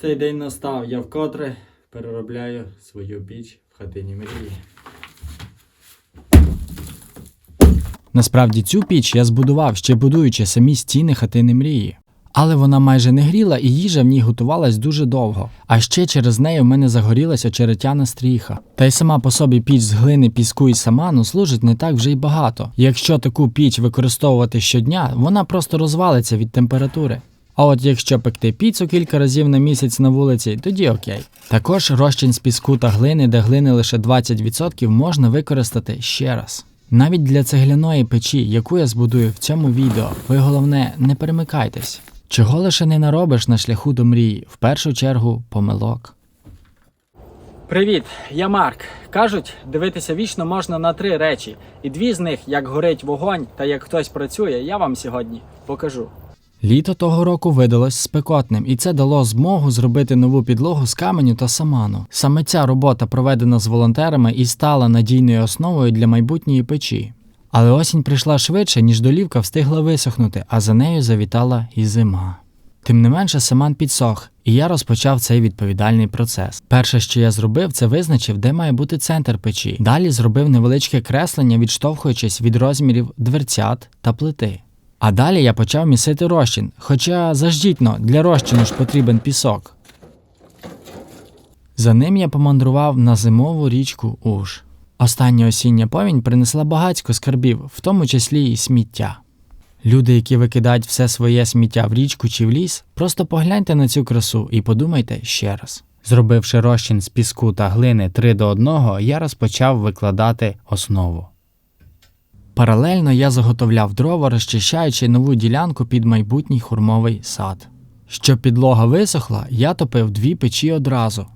Цей день настав, я вкотре переробляю свою піч в хатині мрії. Насправді цю піч я збудував, ще будуючи самі стіни хатини мрії. Але вона майже не гріла і їжа в ній готувалась дуже довго. А ще через неї в мене загорілася очеретяна стріха. Та й сама по собі піч з глини, піску і саману служить не так вже й багато. Якщо таку піч використовувати щодня, вона просто розвалиться від температури. А от якщо пекти піцу кілька разів на місяць на вулиці, тоді окей. Також розчин з піску та глини, де глини лише 20%, можна використати ще раз. Навіть для цегляної печі, яку я збудую в цьому відео, ви головне не перемикайтесь. Чого лише не наробиш на шляху до мрії, в першу чергу помилок. Привіт, я Марк. Кажуть, дивитися вічно можна на три речі, і дві з них, як горить вогонь та як хтось працює, я вам сьогодні покажу. Літо того року видалось спекотним, і це дало змогу зробити нову підлогу з каменю та саману. Саме ця робота, проведена з волонтерами, і стала надійною основою для майбутньої печі. Але осінь прийшла швидше, ніж долівка встигла висохнути, а за нею завітала і зима. Тим не менше, саман підсох, і я розпочав цей відповідальний процес. Перше, що я зробив, це визначив, де має бути центр печі. Далі зробив невеличке креслення, відштовхуючись від розмірів дверцят та плити. А далі я почав місити розчин, хоча заждітно, для розчину ж потрібен пісок. За ним я помандрував на зимову річку Уж. Остання осіння повінь принесла багатько скарбів, в тому числі і сміття. Люди, які викидають все своє сміття в річку чи в ліс, просто погляньте на цю красу і подумайте ще раз. Зробивши розчин з піску та глини 3 до 1, я розпочав викладати основу. Паралельно я заготовляв дрова, розчищаючи нову ділянку під майбутній хурмовий сад. Щоб підлога висохла, я топив дві печі одразу.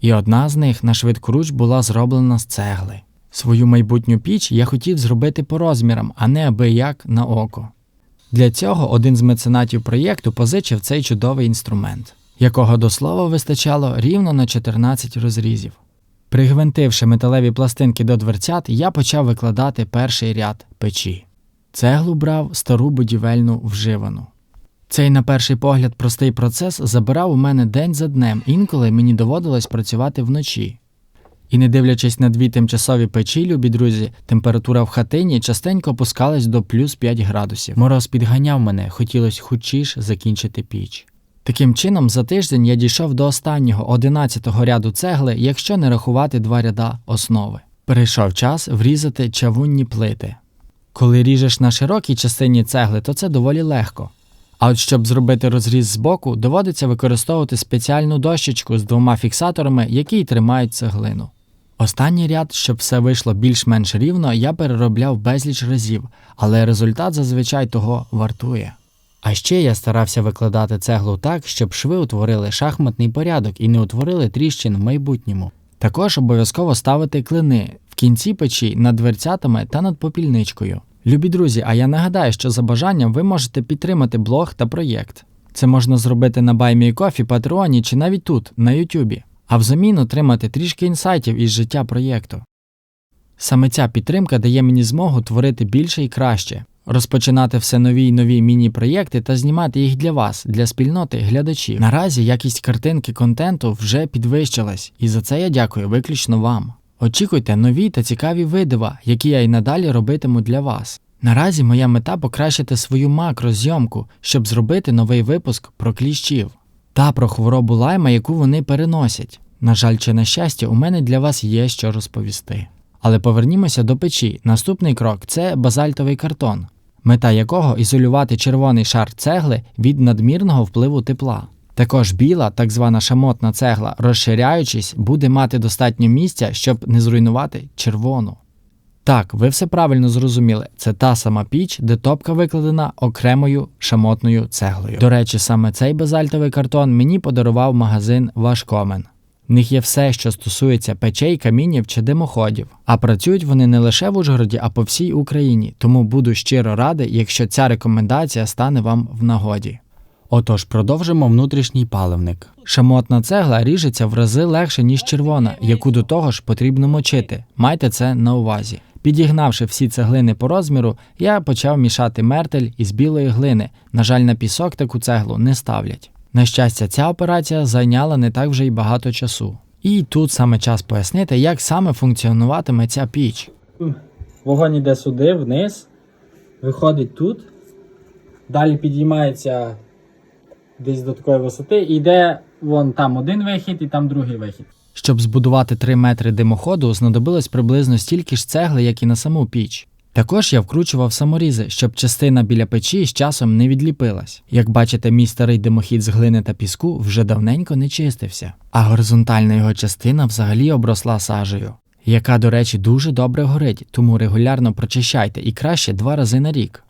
І одна з них на швидкоруч була зроблена з цегли. Свою майбутню піч я хотів зробити по розмірам, а не аби як на око. Для цього один з меценатів проєкту позичив цей чудовий інструмент, якого до слова вистачало рівно на 14 розрізів. Пригвинтивши металеві пластинки до дверцят, я почав викладати перший ряд печі. Цеглу брав стару будівельну вживану. Цей, на перший погляд, простий процес забирав у мене день за днем, інколи мені доводилось працювати вночі. І не дивлячись на дві тимчасові печі, любі друзі, температура в хатині частенько опускалась до плюс 5 градусів. Мороз підганяв мене, хотілося хутчіш закінчити піч. Таким чином, за тиждень я дійшов до останнього 11-го ряду цегли, якщо не рахувати два ряда основи. Прийшов час врізати чавунні плити. Коли ріжеш на широкій частині цегли, то це доволі легко. А от щоб зробити розріз збоку, доводиться використовувати спеціальну дощечку з двома фіксаторами, які й тримають цеглину. Останній ряд, щоб все вийшло більш-менш рівно, я переробляв безліч разів, але результат зазвичай того вартує. А ще я старався викладати цеглу так, щоб шви утворили шахматний порядок і не утворили тріщин в майбутньому. Також обов'язково ставити клини в кінці печі над дверцятами та над попільничкою. Любі друзі, а я нагадаю, що за бажанням ви можете підтримати блог та проєкт. Це можна зробити на BuyMeCoffee, Патреоні чи навіть тут, на Ютубі, а взамін отримати трішки інсайтів із життя проєкту. Саме ця підтримка дає мені змогу творити більше і краще, розпочинати все нові й нові міні-проєкти та знімати їх для вас, для спільноти глядачів. Наразі якість картинки контенту вже підвищилась, і за це я дякую виключно вам. Очікуйте нові та цікаві видива, які я й надалі робитиму для вас. Наразі моя мета покращити свою макрозйомку, щоб зробити новий випуск про кліщів та про хворобу лайма, яку вони переносять. На жаль, чи на щастя, у мене для вас є що розповісти. Але повернімося до печі. Наступний крок це базальтовий картон, мета якого ізолювати червоний шар цегли від надмірного впливу тепла. Також біла, так звана шамотна цегла, розширяючись, буде мати достатньо місця, щоб не зруйнувати червону. Так, ви все правильно зрозуміли. Це та сама піч, де топка викладена окремою шамотною цеглою. До речі, саме цей базальтовий картон мені подарував магазин Вашкомен. В них є все, що стосується печей, камінів чи димоходів. А працюють вони не лише в Ужгороді, а по всій Україні. Тому буду щиро радий, якщо ця рекомендація стане вам в нагоді. Отож, продовжимо внутрішній паливник. Шамотна цегла ріжеться в рази легше, ніж червона, яку до того ж потрібно мочити. Майте це на увазі. Підігнавши всі цеглини по розміру, я почав мішати мертель із білої глини. На жаль, на пісок таку цеглу не ставлять. На щастя, ця операція зайняла не так вже й багато часу. І тут саме час пояснити, як саме функціонуватиме ця піч. Вогонь іде сюди, вниз, виходить тут, далі підіймається десь до такої висоти, і йде вон там один вихід і там другий вихід. Щоб збудувати 3 метри димоходу, знадобилось приблизно стільки ж цегли, як і на саму піч. Також я вкручував саморізи, щоб частина біля печі з часом не відліпилась. Як бачите, мій старий димохід з глини та піску вже давненько не чистився, а горизонтальна його частина взагалі обросла сажею, яка, до речі, дуже добре горить, тому регулярно прочищайте і краще два рази на рік.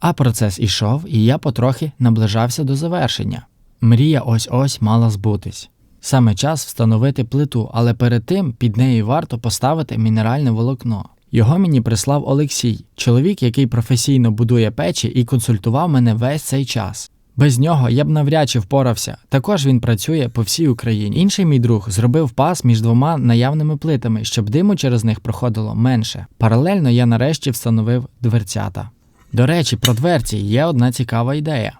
А процес ішов, і я потрохи наближався до завершення. Мрія ось ось мала збутись. Саме час встановити плиту, але перед тим під нею варто поставити мінеральне волокно. Його мені прислав Олексій, чоловік, який професійно будує печі і консультував мене весь цей час. Без нього я б навряд чи впорався. Також він працює по всій Україні. Інший мій друг зробив пас між двома наявними плитами, щоб диму через них проходило менше. Паралельно я нарешті встановив дверцята. До речі, про дверці є одна цікава ідея.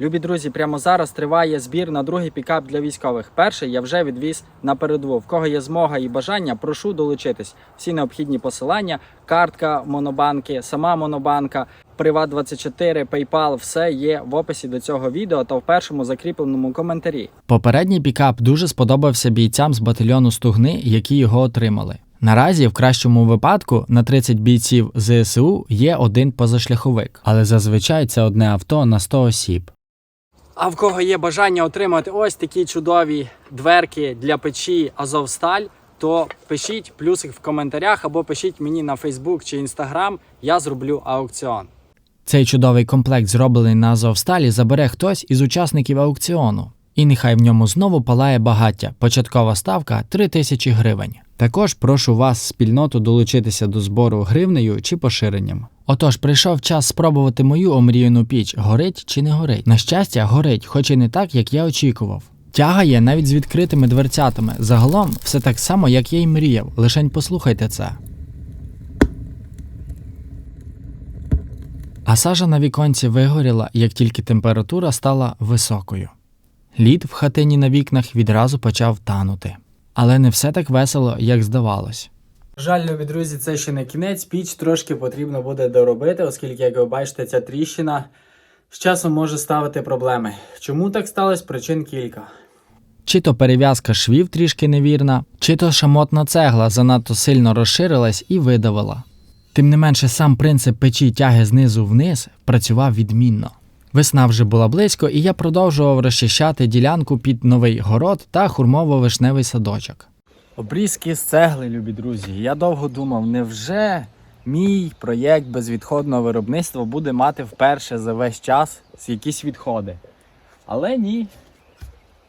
Любі друзі, прямо зараз триває збір на другий пікап для військових. Перший я вже відвіз на передову. В кого є змога і бажання, прошу долучитись. Всі необхідні посилання, картка монобанки, сама монобанка, Приват24, PayPal, все є в описі до цього відео та в першому закріпленому коментарі. Попередній пікап дуже сподобався бійцям з батальйону Стугни, які його отримали. Наразі, в кращому випадку, на 30 бійців ЗСУ є один позашляховик, але зазвичай це одне авто на 100 осіб. А в кого є бажання отримати ось такі чудові дверки для печі Азовсталь, то пишіть плюсик в коментарях або пишіть мені на Фейсбук чи Інстаграм. я зроблю аукціон. Цей чудовий комплект, зроблений на Азовсталі, забере хтось із учасників аукціону. І нехай в ньому знову палає багаття. Початкова ставка 3 тисячі гривень. Також прошу вас, спільноту, долучитися до збору гривнею чи поширенням. Отож, прийшов час спробувати мою омріяну піч, горить чи не горить. На щастя, горить, хоч і не так, як я очікував. Тягає навіть з відкритими дверцятами. Загалом все так само, як я й мріяв. Лишень послухайте це. А сажа на віконці вигоріла, як тільки температура стала високою. Лід в хатині на вікнах відразу почав танути. Але не все так весело, як здавалось. Жаль, любі друзі, це ще не кінець. Піч трошки потрібно буде доробити, оскільки, як ви бачите, ця тріщина з часом може ставити проблеми. Чому так сталося? Причин кілька. Чи то перев'язка швів трішки невірна, чи то шамотна цегла занадто сильно розширилась і видавила. Тим не менше, сам принцип печі тяги знизу вниз працював відмінно. Весна вже була близько, і я продовжував розчищати ділянку під новий город та хурмово-вишневий садочок. Обрізки з цегли, любі друзі. Я довго думав, невже мій проєкт безвідходного виробництва буде мати вперше за весь час якісь відходи? Але ні.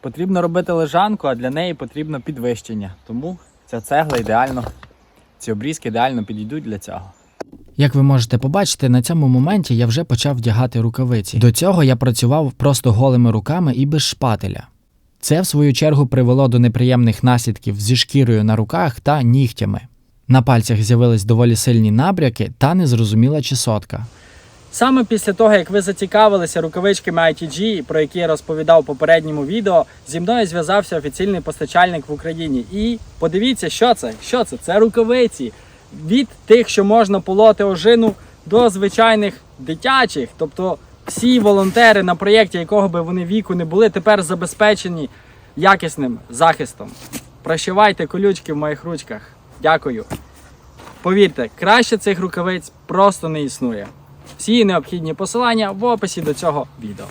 Потрібно робити лежанку, а для неї потрібно підвищення. Тому ця цегла ідеально, ці обрізки ідеально підійдуть для цього. Як ви можете побачити, на цьому моменті я вже почав вдягати рукавиці. До цього я працював просто голими руками і без шпателя. Це, в свою чергу, привело до неприємних наслідків зі шкірою на руках та нігтями. На пальцях з'явились доволі сильні набряки та незрозуміла чесотка. Саме після того, як ви зацікавилися рукавичками ITG, про які я розповідав в попередньому відео, зі мною зв'язався офіційний постачальник в Україні. І подивіться, що це? Що це? Це рукавиці від тих, що можна полоти ожину, до звичайних дитячих. Тобто всі волонтери на проєкті, якого би вони віку не були, тепер забезпечені якісним захистом. Прощавайте колючки в моїх ручках. Дякую. Повірте, краще цих рукавиць просто не існує. Всі необхідні посилання в описі до цього відео.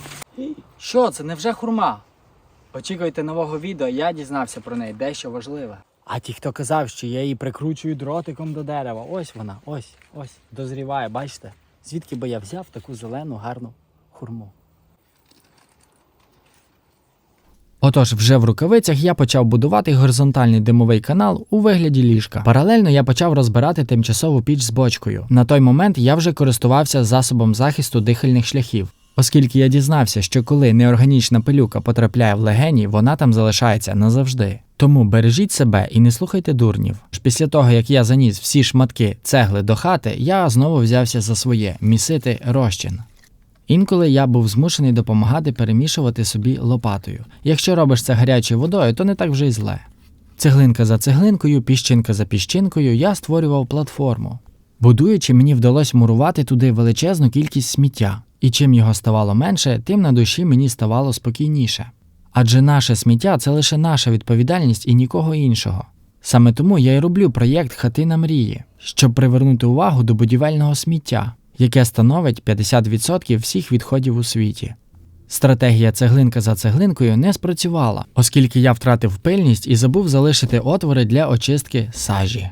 Що це? Невже хурма? Очікуйте нового відео, я дізнався про неї дещо важливе. А ті, хто казав, що я її прикручую дротиком до дерева, ось вона, ось, ось, дозріває, бачите? Звідки би я взяв таку зелену гарну хурму? Отож, вже в рукавицях я почав будувати горизонтальний димовий канал у вигляді ліжка. Паралельно я почав розбирати тимчасову піч з бочкою. На той момент я вже користувався засобом захисту дихальних шляхів. Оскільки я дізнався, що коли неорганічна пилюка потрапляє в легені, вона там залишається назавжди. Тому бережіть себе і не слухайте дурнів. Після того, як я заніс всі шматки цегли до хати, я знову взявся за своє місити розчин. Інколи я був змушений допомагати перемішувати собі лопатою. Якщо робиш це гарячою водою, то не так вже й зле. Цеглинка за цеглинкою, піщинка за піщинкою, я створював платформу. Будуючи, мені вдалося мурувати туди величезну кількість сміття, і чим його ставало менше, тим на душі мені ставало спокійніше. Адже наше сміття це лише наша відповідальність і нікого іншого. Саме тому я й роблю проєкт Хатина мрії, щоб привернути увагу до будівельного сміття, яке становить 50% всіх відходів у світі. Стратегія цеглинка за цеглинкою не спрацювала, оскільки я втратив пильність і забув залишити отвори для очистки сажі.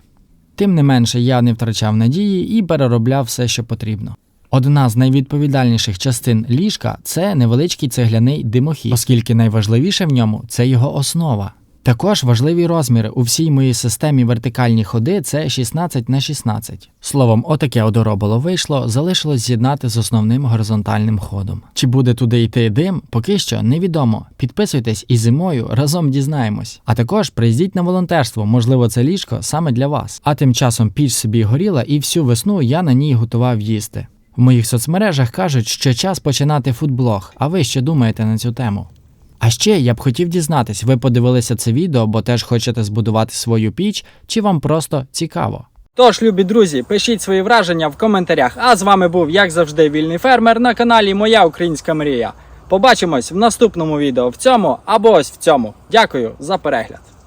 Тим не менше, я не втрачав надії і переробляв все, що потрібно. Одна з найвідповідальніших частин ліжка це невеличкий цегляний димохід, оскільки найважливіше в ньому це його основа. Також важливі розміри у всій моїй системі вертикальні ходи це 16 на 16. Словом, отаке одороболо вийшло, залишилось з'єднати з основним горизонтальним ходом. Чи буде туди йти дим, поки що невідомо. Підписуйтесь і зимою разом дізнаємось. А також приїздіть на волонтерство, можливо, це ліжко саме для вас. А тим часом піч собі горіла, і всю весну я на ній готував їсти. В моїх соцмережах кажуть, що час починати фудблог. А ви що думаєте на цю тему? А ще я б хотів дізнатись, ви подивилися це відео, бо теж хочете збудувати свою піч, чи вам просто цікаво? Тож, любі друзі, пишіть свої враження в коментарях. А з вами був, як завжди, вільний фермер на каналі Моя Українська Мрія. Побачимось в наступному відео в цьому або ось в цьому. Дякую за перегляд.